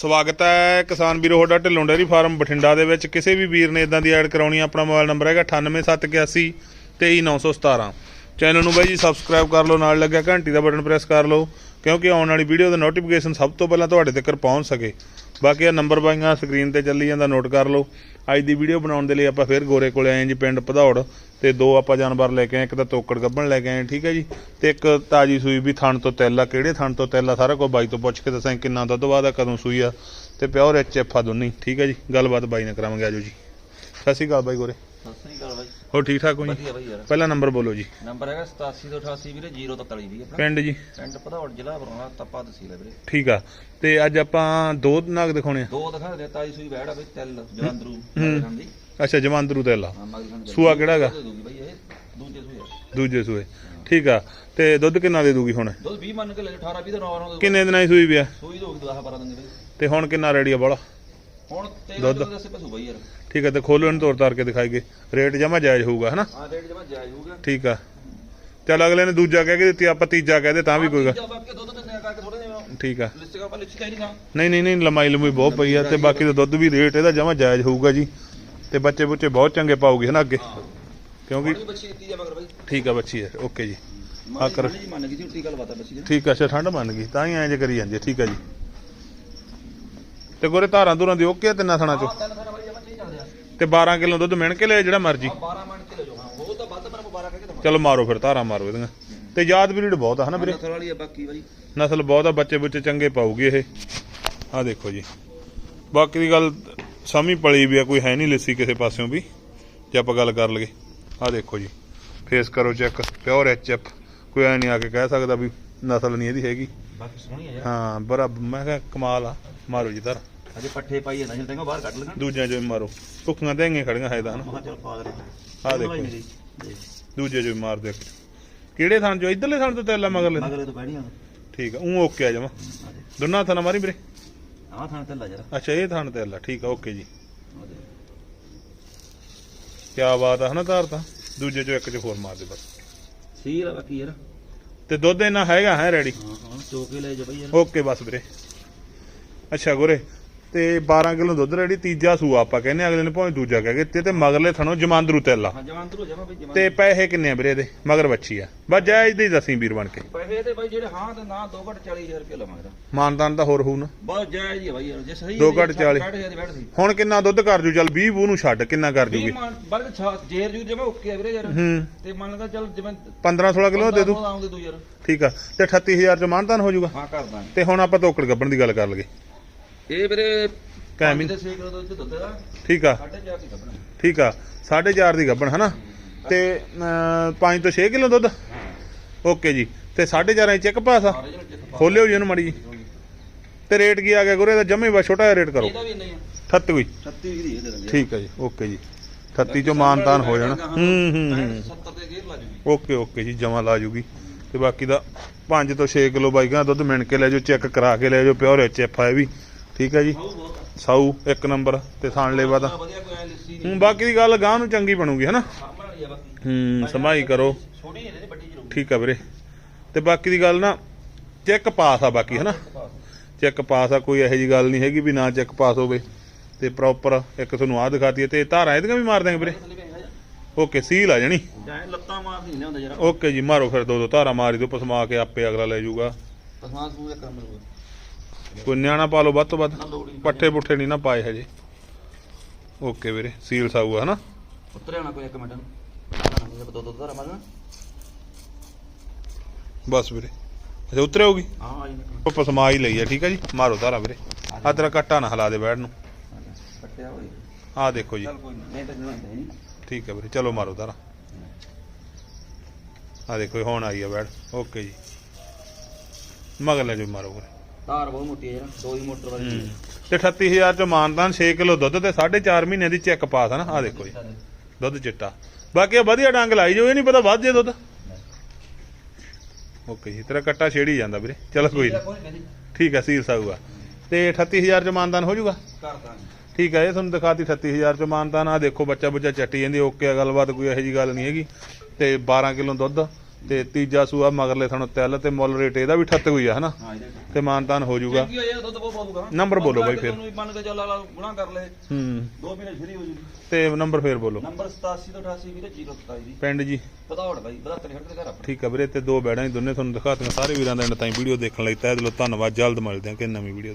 ਸਵਾਗਤ ਹੈ ਕਿਸਾਨ ਵੀਰੋ, ਤੁਹਾਡਾ ਢਿੱਲੋਂ ਡੇਅਰੀ ਫਾਰਮ ਬਠਿੰਡਾ ਦੇ ਵਿੱਚ। ਕਿਸੇ ਵੀ ਵੀਰ ਨੇ ਇਦਾਂ ਦੀ ਐਡ ਕਰਾਉਣੀ ਆਪਣਾ ਮੋਬਾਈਲ ਨੰਬਰ ਹੈਗਾ 98781 23917 ਚੈਨਲ ਨੂੰ ਬਾਈ ਜੀ ਸਬਸਕ੍ਰਾਈਬ ਕਰ ਲਓ, ਨਾਲ ਲੱਗਿਆ ਘੰਟੀ ਦਾ ਬਟਨ ਪ੍ਰੈਸ ਕਰ ਲਓ, ਕਿਉਂਕਿ ਆਉਣ ਵਾਲੀ ਵੀਡੀਓ ਦਾ ਨੋਟੀਫਿਕੇਸ਼ਨ ਸਭ ਤੋਂ ਪਹਿਲਾਂ ਤੁਹਾਡੇ ਤੱਕ ਪਹੁੰਚ ਸਕੇ। ਬਾਕੀ ਇਹ ਨੰਬਰ ਬਾਈਆਂ ਸਕਰੀਨ ਤੇ ਚੱਲੀ ਜਾਂਦਾ ਨੋਟ ਕਰ ਲਓ। ਅੱਜ ਦੀ ਵੀਡੀਓ ਬਣਾਉਣ ਦੇ ਲਈ ਆਪਾਂ ਫਿਰ ਗੋਰੇ ਕੋਲੇ ਆਏ ਜੀ, ਪਿੰਡ ਭਦੌੜ ਤੇ ਦੋ ਆਪਾਂ ਜਾਨਵਰ ਲੈ ਕੇ ਆਏ, ਇੱਕ ਤਾਂ ਤੋਕੜ ਗੱਬਣ ਲੈ ਕੇ ਆਏ, ਠੀਕ ਹੈ ਜੀ, ਤੇ ਇੱਕ ਤਾਜੀ ਸੂਈ ਵੀ ਥਣ ਤੋਂ ਤੈਲਾ ਕਿਹੜੇ ਥਣ ਤੋਂ ਤੈਲਾ ਸਾਰਾ ਕੁਝ ਬਾਈ ਤੋਂ ਪੁੱਛ ਕੇ ਦੱਸਾਂ ਕਿੰਨਾ ਦੁੱਧ ਬਾਅਦ ਆ ਕਦੋਂ ਸੂਈ ਆ, ਤੇ ਪਿਓਰ ਐਚ ਐਫ ਆ ਦੋਨੀ, ਠੀਕ ਹੈ ਜੀ, ਗੱਲਬਾਤ ਬਾਈ ਨਾਲ ਕਰਾਵਾਂਗੇ, ਆਜੋ ਜੀ। ਸਤਿ ਸ਼੍ਰੀ ਅਕਾਲ ਬਾਈ ਗੋਰੇ। ਸਤਿ ਸ੍ਰੀ ਅਕਾਲ। ਹੋਰ ਠੀਕ ਠਾਕ ਹੋ ਜੀ? ਵਧੀਆ ਬਾਈ ਯਾਰ ਪਹਿਲਾ ਨੰਬਰ ਬੋਲੋ ਜੀ। ਨੰਬਰ ਹੈਗਾ 87 ਤੋਂ 88 ਵੀਰੇ 043 ਵੀਰੇ ਆਪਣਾ ਪਿੰਡ ਜੀ? ਪਿੰਡ ਭਦੌੜ ਜ਼ਿਲ੍ਹਾ ਬਰਨਾਲਾ ਤਪਾ ਤਹਿਸੀਲ ਹੈ ਵੀਰੇ। ਠੀਕ ਆ। ਤੇ ਅੱਜ ਆਪਾਂ ਦੋ ਨਾਗ ਦਿਖਾਉਣੇ ਆ। ਦੋ ਦਿਖਾ ਦੇ ਤਾਜੀ ਸੂਈ ਬੈੜ ਆ ਬਈ ਤਿਲ ਹੂੰ। ਖਾਂਦੀ ਅੱਛਾ ਜਮਾਂਦਰੂ ਤੈਲਾ ਖਾਂਦੀ ਸੂਆ ਕਿਹੜਾ ਹੈਗਾ? ਦੂਜੇ ਸੂਏ ਆ। ਦੂਜੇ ਸੂਏ। ਠੀਕ ਆ। ਤੇ ਦੁੱਧ ਕਿੰਨਾ ਦੇ ਦੂਗੀ ਹੁਣ? ਦੁੱਧ 20 ਮੰਨ ਕੇ ਲੈ 18 20 ਦਾ ਨੌਰ ਕਿੰਨੇ ਦਿਨਾਂ ਦੀ ਸੂਈ ਵੀ ਆ? ਸੂਈ ਦੋਗੀ 10 12 ਦਿਨ ਦੀ ਤੇ ਹੁਣ ਕਿੰਨਾ ਰੈਡੀ ਆ ਬੋਲਾ। ਹੁਣ ਤੇ? ਦੁੱਧ। ਦੱਸੇ ਪਸੂ ਬਈ ਯਾਰ। ਠੀਕ ਆ ਤੇ ਖੋਲੋ ਇਹਨੂੰ ਤੋਰ ਤਾਰ ਕੇ ਦਿਖਾਈਏ ਰੇਟ ਜਮਾ ਜਾਇਜ਼ ਹੋਊਗਾ ਹਨਾ? ਆ ਰੇਟ ਜਮਾ ਜਾਇਜ਼ ਹੋਊਗਾ। ਠੀਕ ਆ। ਚੱਲ ਅਗਲੇ ਨੇ ਦੂਜਾ ਕਹਿ ਕੇ ਦਿੱਤੀ ਆਪਾਂ ਤੀਜਾ ਕਹਿ ਦੇ ਤਾਂ ਵੀ ਕੋਈ ਠੀਕ ਆ। ਕਰ ਨਹੀਂ ਨਹੀਂ ਨਹੀਂ ਲੰਮਾਈ ਲੰਮੀ ਬਹੁਤ ਪਈ ਆ ਤੇ ਬਾਕੀ ਦਾ ਦੁੱਧ ਵੀ ਰੇਟ ਇਹਦਾ ਜਮਾ ਜਾਇਜ਼ ਹੋਊਗਾ ਜੀ। ਤੇ ਬੱਚੇ ਬੁੱਚੇ ਬਹੁਤ ਚੰਗੇ ਪਾਉਗੇ ਹਨਾ ਅੱਗੇ? ਕਿਉਂਕਿ ਠੀਕ ਆ ਬੱਚੀ ਹੈ। ਓਕੇ ਜੀ। ਕਰ। ਆ ਦੀ। ਠੀਕ ਆ ਅੱਛਾ ਠੰਡ ਮੰਨ ਗਈ ਤਾਂ ਹੀ ਐਂ ਜੇ ਕਰੀ ਜਾਂਦੀ ਠੀਕ ਆ ਜੀ। ਤੇ ਗੋਰੇ ਧਾਰਾਂ ਧੁਰਾਂ ਦੀ ਓਕੇ ਤਿੰਨਾਂ ਥਣਾ ਚੋਂ ਹਾਂ ਤਿੰਨ ਸਾਰਾ ਬਾਈ ਜਮਾ ਠੀਕ ਚੱਲਦੇ ਆ ਤੇ 12 ਕਿਲੋ ਦੁੱਧ ਮਿਣ ਕੇ ਲਿਆ ਜਿਹੜਾ ਮਰਜ਼ੀ। ਆ 12 ਮਿੰਟ ਕਿਲੋ ਜੋ ਹਾਂ ਉਹ ਤਾਂ ਵੱਧ ਪਰ 12 ਕਹਿ ਕੇ ਦਵਾਂ ਚਲੋ ਮਾਰੋ ਫਿਰ ਧਾਰਾਂ ਮਾਰੋ ਇਹਦੀਆਂ। ਤੇ ਯਾਦ ਬਰੀਡ ਬਹੁਤ ਆ ਹਨਾ ਵੀਰੇ? ਨਸਲ ਵਾਲੀ ਆ ਬਾਕੀ ਬਾਈ ਨਸਲ ਬਹੁਤ ਆ ਬੱਚੇ ਬੁੱਚੇ ਚੰਗੇ ਪਾਉਗੀ ਇਹ। ਆਹ ਦੇਖੋ ਜੀ। ਬਾਕੀ ਦੀ ਗੱਲ ਸਮੀ ਪਲੀ ਵੀ ਆ ਕੋਈ ਹੈ ਨਹੀਂ ਲੱਸੀ ਕਿਸੇ ਪਾਸਿਓਂ ਵੀ। ਜੇ ਆਪਾਂ ਗੱਲ ਕਰ ਲਈਏ ਆਹ ਦੇਖੋ ਜੀ। ਫੇਸ ਕਰੋ ਚੈੱਕ ਪਿਓਰ ਐਚ ਐਫ ਕੋਈ ਐ ਨਹੀਂ ਆ ਕੇ ਕਹਿ ਸਕਦਾ ਵੀ ਨਸਲ ਨਹੀਂ ਇਹਦੀ ਹੈਗੀ। ਬਾਕੀ ਸੋਹਣੀ ਆ ਯਾਰ। ਹਾਂ ਬੜਾ ਮੈਂ ਕਿਹਾ ਕਮਾਲ ਆ। ਮਾਰੋ ਜੀ ਧਰ। ਅਜੇ ਪੱਠੇ ਪਾਈ ਜਾਂਦਾ ਜਿੰਨੇ ਬਾਹਰ ਕੱਢ ਲਗਾ ਦੂਜਿਆਂ ਵੀ ਮਾਰੋ। ਭੁੱਖੀਆਂ ਦੇਂਗੇ ਖੜੀਆਂ ਹੈ ਤਾਂ ਹਨਾ ਮਹਾ ਚਲ ਪਾ ਦੇ। ਆਹ ਦੇਖੋ। ਜੀ। ਦੂਜੇ ਵੀ ਮਾਰ ਦੇ ਕਿਹੜੇ ਥਾਂ ਚੋਂ? ਇਧਰਲੇ ਥਾਂ ਤੋਂ ਤੇਲਾ ਮਗਰਲੇ ਥਾਂ? ਮਗਰੇ ਤੋਂ ਬੈਣੀਆਂ ਠੀਕ ਆ ਉਹ ਓਕੇ ਆ ਜਮਾ। ਦੋਨਾਂ ਥਾਂ ਮਾਰੀ ਵੀਰੇ। ਆਹ ਥਾਂ ਤੇ ਲਾ ਜਰਾ। ਅੱਛਾ ਇਹ ਥਾਂ ਤੇਲਾ। ਠੀਕ ਆ ਓਕੇ ਜੀ। ਕਿਆ ਬਾਤ ਆ ਹਨਾ ਧਾਰ ਤਾਂ? ਦੂਜੇ ਚੋਂ ਇੱਕ ਚ ਹੋਰ ਮਾਰ ਦੇ ਬਸ। ਸੀਲ ਆ ਬਾਕੀ ਯਾਰ। ਤੇ ਦੁੱਧ ਇਹਨਾਂ ਹੈਗਾ ਹੈ ਰੈਡੀ? ਹਾਂ ਹਾਂ ਚੋਕੇ ਲੈ ਜਾ ਬਈ ਯਾਰ। ਓਕੇ ਬਸ ਵੀਰੇ। ਅੱਛਾ ਗੁਰੇ ਤੇ 12 ਕਿਲੋ ਦੁੱਧ ਰੈਡੀ ਤੀਜਾ ਸੂਆ ਆਪਾਂ ਕਹਿੰਦੇ ਅਗਲੇ ਨੇ ਭਾਵੇਂ ਦੂਜਾ ਕਹਿ ਕੇ ਤੇ ਮਗਰਲੇ ਥਣੋਂ ਜਮਾਂਦਰੂ ਤੇਲਾ ਹਾਂ ਤਰੂ ਜਮਾ ਬਈ ਜਵਾਨ ਤੇ ਪੈਸੇ ਕਿੰਨੇ ਆ ਵੀਰੇ ਇਹਦੇ? ਮਗਰ ਬੱਚੀ ਆ। ਬਸ ਜਾਇਜ਼ ਦੇ ਦਸੀਂ ਵੀਰ ਬਣ ਕੇ। ਪੈਸੇ ਤੇ ਬਾਈ ਜਿਹੜੇ ਹਾਂ ਤੇ ਨਾ 2 ਘਟ 40000 ਰੁਪਏ ਲਵਾਂਗਾ ਮਾਨਦਾਨ ਤਾਂ ਹੋਰ ਹੋਊ ਨਾ। ਬਹੁਤ ਜਾਇਜ਼ ਹੀ ਬਾਈ ਯਾਰ ਜੇ ਸਹੀ ਦੋ ਘੱਟ ਚਾਲੀ। 60000 ਦੀ ਬੈਠ ਸੀ। ਹੁਣ ਕਿੰਨਾ ਦੁੱਧ ਕਰ ਜੂ? ਚੱਲ 20 ਬੂ ਨੂੰ ਛੱਡ ਕਿੰਨਾ ਕਰ ਜੂਗੀ? 20 ਮਨ ਬਲਕ ਜੇਰ ਜੂ ਜਮਾ ਓਕੇ ਆ ਵੀਰੇ ਯਾਰ। ਹੂੰ। ਤੇ ਮੰਨ ਲਗਾ ਚੱਲ ਜਿਵੇਂ 15 16 ਕਿਲੋ ਦੇ ਦੂ। ਠੀਕ ਆ। ਤੇ 38000 ਚ ਮਾਨਦਾਨ ਹੋ ਜੂਗਾ। ਹਾਂ ਕਰਦਾ ਤੇ ਹੁਣ ਆਪਾਂ ਤੋਕੜ ਗੱਬਣ ਦੀ ਗੱਲ ਕਰ ਲਗੇ ਇਹ ਵੀਰੇ ਕਾਇਮ ਹੀ ਤੇ 6 ਕਿਲੋ ਦੁੱਧ ਦੁੱਧ ਦਾ ਠੀਕ ਆ। 4.5 ਦੀ ਕੱਢਣਾ ਠੀਕ ਆ 4.5 ਦੀ ਗੱਬਣ ਹਨਾ? ਤੇ 5 ਤੋਂ 6 ਕਿਲੋ ਦੁੱਧ? ਓਕੇ ਜੀ। ਤੇ 4.5 ਇੰਚ ਇੱਕ ਪਾਸਾ? ਚਿੱਤ ਖੋਲਿਓ ਜੀ ਇਹਨੂੰ ਮੜੀ ਜੀ। ਤੇ ਰੇਟ ਕੀ ਆ ਗਿਆ ਗੁਰੇ ਦਾ? ਜਮੇ ਬਾ ਛੋਟਾ ਜਿਹਾ ਰੇਟ ਕਰੋ। ਇਹਦਾ ਵੀ ਇੰਨਾ ਹੀ ਆ। 38 ਕੋਈ 36 ਦੀ ਦੇ ਦਿੰਦੇ ਠੀਕ ਆ ਜੀ ਓਕੇ ਜੀ। 38 ਚੋਂ ਮਾਨਤਾਨ ਹੋ ਜਾਣਾ। ਹੂੰ ਹੂੰ ਹੂੰ। 70 ਦੇ ਗੇਰ ਲਾ ਜੂਗੀ। ਓਕੇ ਓਕੇ ਜੀ ਜਮਾ ਲਾ ਜੂਗੀ। ਤੇ ਬਾਕੀ ਦਾ 5 ਤੋਂ 6 ਕਿਲੋ ਬਾਈਕਾਂ ਦੁੱਧ ਮਿਣ ਕੇ ਲੈ ਜਾਓ ਚੈੱਕ ਕਰਾ ਕੇ ਲੈ ਜਾਓ ਪਿਓਰ ਐਚ ਐਫ ਆ ਵੀ। ਠੀਕ ਹੈ ਜੀ? ਸਾਊ, ਇੱਕ ਨੰਬਰ ਤੇ ਥਾਣ ਲੇਵਾ ਦਾ ਵਧੀਆ ਬਾਕੀ ਦੀ ਗੱਲ ਗਾਂ ਨੂੰ ਚੰਗੀ ਬਣੂਗੀ, ਹਨਾ? ਆ ਹੂੰ ਸੰਭਾਈ ਕਰੋ। ਠੀਕ ਆ ਵੀਰੇ। ਤੇ ਬਾਕੀ ਦੀ ਗੱਲ ਨਾ, ਚੈੱਕ ਪਾਸ ਆ ਬਾਕੀ, ਹਨਾ? ਚੈੱਕ ਪਾਸ ਆ, ਕੋਈ ਇਹੋ ਜੀ ਗੱਲ ਨਹੀਂ ਹੈਗੀ ਵੀ ਨਾ ਚੈੱਕ ਪਾਸ ਹੋਵੇ ਤੇ ਪ੍ਰੋਪਰ ਇੱਕ ਤੁਹਾਨੂੰ ਆ ਦਿਖਾਤੀ ਤੇ ਧਾਰਾਂ ਇਹਦੀਆਂ ਵੀ ਮਾਰ ਦਾਂਗੇ ਵੀਰੇ। ਓਕੇ ਸੀਲ ਆ ਜਣੀ। ਲੱਤਾਂ ਮਾਰਦੀ ਨਹੀਂ ਹੁੰਦਾ ਜਰਾ ਓਕੇ ਜੀ, ਮਾਰੋ ਫਿਰ ਦੋ ਦੋ ਧਾਰਾਂ, ਮਾਰੀ ਦੋ ਪਸਮਾ ਕੇ ਆਪੇ ਅਗਲਾ ਲੈ ਜਾਊਗਾ। ਪਸਮਾਨ ਸੂ ਕੰਮ ਨੂੰ ਕੋਈ ਨਿਆਣਾ ਪਾ ਲਓ ਵੱਧ ਤੋਂ ਵੱਧ। ਪੱਠੇ ਪੁੱਠੇ ਨਹੀਂ ਨਾ ਪਾਏ ਹਜੇ। ਓਕੇ ਵੀਰੇ ਸੀਲ ਸਾਊ ਆ ਹਨਾ? ਉਤਰਿਆ ਨਾ ਕੋਈ ਇੱਕ ਮਿੰਟ। ਦੋ ਦੋ ਧਾਰਾ ਮਾਰਨਾ। ਬਸ ਵੀਰੇ। ਅੱਛਾ ਉਤਰੇ ਹੋਗੀ ਹਾਂ ਆ ਜੀ ਉਹ ਪਸਮਾ ਹੀ ਲਈ ਆ ਠੀਕ ਹੈ ਜੀ? ਮਾਰੋ ਧਾਰਾ ਵੀਰੇ। ਆ ਤੇਰਾ ਕੱਟਾ ਨਾ ਹਲਾ ਦੇ ਬੈਠ ਨੂੰ। ਹੋਈ ਆ ਦੇਖੋ ਜੀ। ਠੀਕ ਹੈ ਵੀਰੇ ਚਲੋ ਮਾਰੋ ਧਾਰਾ। ਆ ਦੇਖੋ ਹੁਣ ਆਈ ਆ ਬੈਠ। ਓਕੇ ਜੀ। ਮਗਰ ਲੈ ਜੋ ਮਾਰੋ ਵੀਰੇ। ਤਾਰ ਬਹੁਤ ਮੋਟੀ ਹੈ ਯਾਰ ਦੋ ਹੀ ਮੋਟਰ ਵਾਲੀ ਹੂੰ। ਤੇ 38000 ਚ ਮਾਨਤਾਨ 6 ਕਿਲੋ ਦੁੱਧ ਤੇ 4.5 ਮਹੀਨੇ ਦੀ ਚੈੱਕ ਪਾਸ ਹੈ ਨਾ ਆ ਦੇਖੋ ਜੀ। ਦੁੱਧ ਚਿੱਟਾ। ਬਾਕੀ ਵਧੀਆ ਡੰਗ ਲਾਈ ਜੋ ਇਹ ਨਹੀਂ ਪਤਾ ਵੱਧ ਜੇ ਦੁੱਧ। ਓਕੇ ਜੀ ਤੇਰਾ ਕੱਟਾ ਛੇੜੀ ਜਾਂਦਾ ਵੀਰੇ। ਚਲੋ ਕੋਈ ਨਹੀਂ ਕੋਈ ਨਹੀਂ। ਠੀਕ ਆ ਸੀਰ ਸਾਊਗਾ ਤੇ 38000 ਚ ਮਾਨਤਾਨ ਹੋ ਜਾਊਗਾ? ਕਰਦਾ ਠੀਕ ਆ ਇਹ ਤੁਹਾਨੂੰ ਦਿਖਾਤੀ 38000 ਚ ਮਾਨਤਾਨ। ਆ ਦੇਖੋ ਬੱਚਾ ਬੱਚਾ ਚੱਟੀ ਜਾਂਦੀ ਓਕੇ ਆ ਗੱਲਬਾਤ ਕੋਈ ਇਹੋ ਜੀ ਗੱਲ ਨਹੀਂ ਹੈਗੀ। ਤੇ 12 ਕਿਲੋ ਦੁੱਧ। ਤੇ ਤੀਜਾ ਸੂਆ ਮਗਰਲੇ ਥਣੋਂ ਤਿਲ ਤੇ ਮੁੱਲ ਰੇਟ ਇਹਦਾ ਵੀ 38 ਹੋਈ ਆ ਹਨਾ? ਤੇ ਮਾਨਤਾਨ ਹੋ ਜਾਊਗਾ। ਕੀ ਹੋਇਆ ਦੁੱਧ ਬਹੁਤ ਬੋਲੂਗਾ ਨੰਬਰ ਬੋਲੋ ਬਾਈ ਫਿਰ। ਤੁਹਾਨੂੰ ਵੀ ਮੰਨ ਕੇ ਚੱਲ ਵਾਲਾ ਗੁਣਾ ਕਰ ਲੈ ਹੂੰ। 2 ਮਹੀਨੇ ਫ੍ਰੀ ਹੋ ਜੂਗੀ ਤੇ ਨੰਬਰ ਫੇਰ ਬੋਲੋ। ਨੰਬਰ 87 ਤੋਂ 88 ਵੀਰੇ 027 ਦੀ। ਪਿੰਡ ਜੀ। ਪਤਾਵੜ ਬਾਈ 72 ਖੜਕ ਦੇ ਘਰ ਆਪਣਾ ਠੀਕ ਆ ਵੀਰੇ ਤੇ ਦੋ ਬੈੜਾਂ ਹੀ ਦੋਨੇ ਤੁਹਾਨੂੰ ਦਿਖਾਤੀਆਂ ਸਾਰੇ ਵੀਰਾਂ ਦਾ ਐਂਡ ਤਾਈਂ ਵੀਡੀਓ ਦੇਖਣ ਲਈ ਤਹਿ ਦਿਲੋਂ ਧੰਨਵਾਦ। ਜਲਦ ਮਿਲਦੇ ਹਾਂ ਕਿ ਨਵੀਂ ਵੀਡੀਓ।